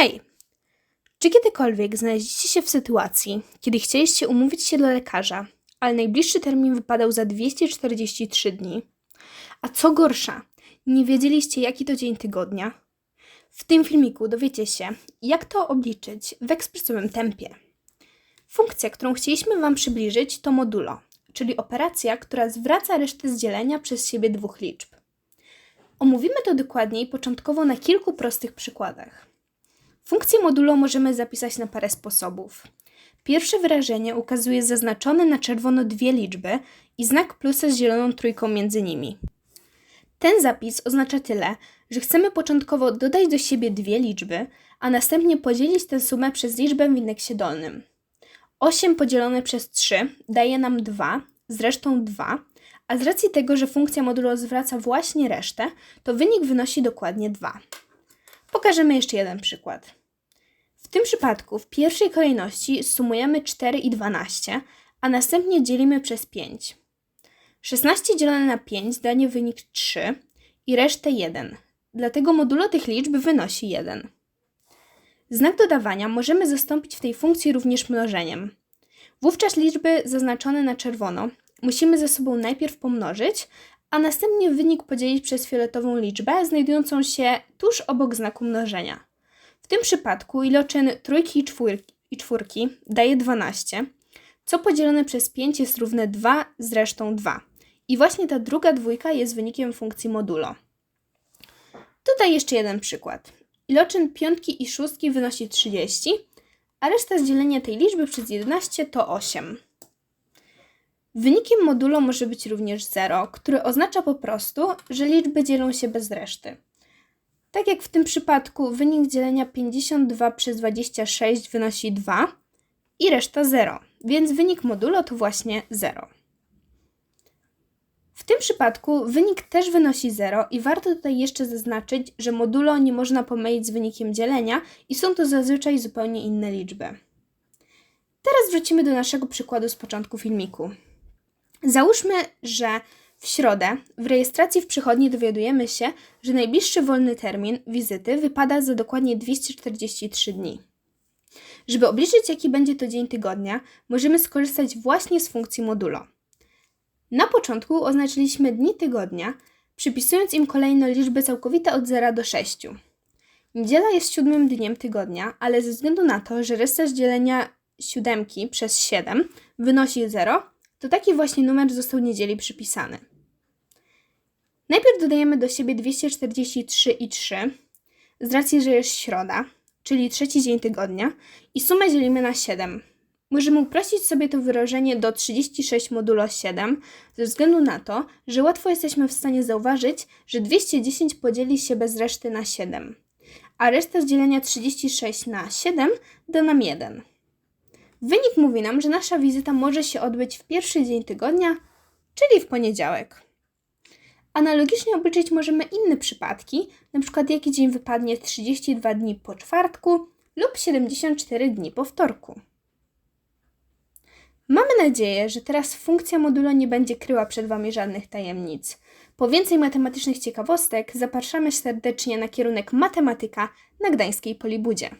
Hej! Czy kiedykolwiek znaleźliście się w sytuacji, kiedy chcieliście umówić się do lekarza, ale najbliższy termin wypadał za 243 dni? A co gorsza, nie wiedzieliście, jaki to dzień tygodnia? W tym filmiku dowiecie się, jak to obliczyć w ekspresowym tempie. Funkcja, którą chcieliśmy Wam przybliżyć, to modulo, czyli operacja, która zwraca resztę z dzielenia przez siebie dwóch liczb. Omówimy to dokładniej początkowo na kilku prostych przykładach. Funkcję modulo możemy zapisać na parę sposobów. Pierwsze wyrażenie ukazuje zaznaczone na czerwono dwie liczby i znak plusa z zieloną trójką między nimi. Ten zapis oznacza tyle, że chcemy początkowo dodać do siebie dwie liczby, a następnie podzielić tę sumę przez liczbę w indeksie dolnym. 8 podzielone przez 3 daje nam 2, zresztą 2, a z racji tego, że funkcja modulo zwraca właśnie resztę, to wynik wynosi dokładnie 2. Pokażemy jeszcze jeden przykład. Tym przypadku w pierwszej kolejności sumujemy 4 i 12, a następnie dzielimy przez 5. 16 dzielone na 5 daje wynik 3 i resztę 1, dlatego modulo tych liczb wynosi 1. Znak dodawania możemy zastąpić w tej funkcji również mnożeniem. Wówczas liczby zaznaczone na czerwono musimy ze sobą najpierw pomnożyć, a następnie wynik podzielić przez fioletową liczbę znajdującą się tuż obok znaku mnożenia. Tym przypadku iloczyn trójki i czwórki, i czwórki daje 12, co podzielone przez 5 jest równe 2 z resztą 2. I właśnie ta druga dwójka jest wynikiem funkcji modulo. Tutaj jeszcze jeden przykład. Iloczyn piątki i szóstki wynosi 30, a reszta dzielenia tej liczby przez 11 to 8. Wynikiem modulo może być również 0, który oznacza po prostu, że liczby dzielą się bez reszty. Tak jak w tym przypadku wynik dzielenia 52 przez 26 wynosi 2 i reszta 0, więc wynik modulo to właśnie 0. W tym przypadku wynik też wynosi 0 i warto tutaj jeszcze zaznaczyć, że modulo nie można pomylić z wynikiem dzielenia i są to zazwyczaj zupełnie inne liczby. Teraz wrócimy do naszego przykładu z początku filmiku. Załóżmy, że w środę w rejestracji w przychodni dowiadujemy się, że najbliższy wolny termin wizyty wypada za dokładnie 243 dni. Żeby obliczyć, jaki będzie to dzień tygodnia, możemy skorzystać właśnie z funkcji modulo. Na początku oznaczyliśmy dni tygodnia, przypisując im kolejno liczby całkowite od 0 do 6. Niedziela jest siódmym dniem tygodnia, ale ze względu na to, że z dzielenia siódemki przez 7 wynosi 0, to taki właśnie numer został niedzieli przypisany. Najpierw dodajemy do siebie 243 i 3, z racji, że jest środa, czyli trzeci dzień tygodnia, i sumę dzielimy na 7. Możemy uprościć sobie to wyrażenie do 36 modulo 7, ze względu na to, że łatwo jesteśmy w stanie zauważyć, że 210 podzieli się bez reszty na 7, a reszta z dzielenia 36 na 7 da nam 1. Wynik mówi nam, że nasza wizyta może się odbyć w pierwszy dzień tygodnia, czyli w poniedziałek. Analogicznie obliczyć możemy inne przypadki, np. jaki dzień wypadnie 32 dni po czwartku lub 74 dni po wtorku. Mamy nadzieję, że teraz funkcja modulo nie będzie kryła przed Wami żadnych tajemnic. Po więcej matematycznych ciekawostek zapraszamy serdecznie na kierunek matematyka na Gdańskiej Polibudzie.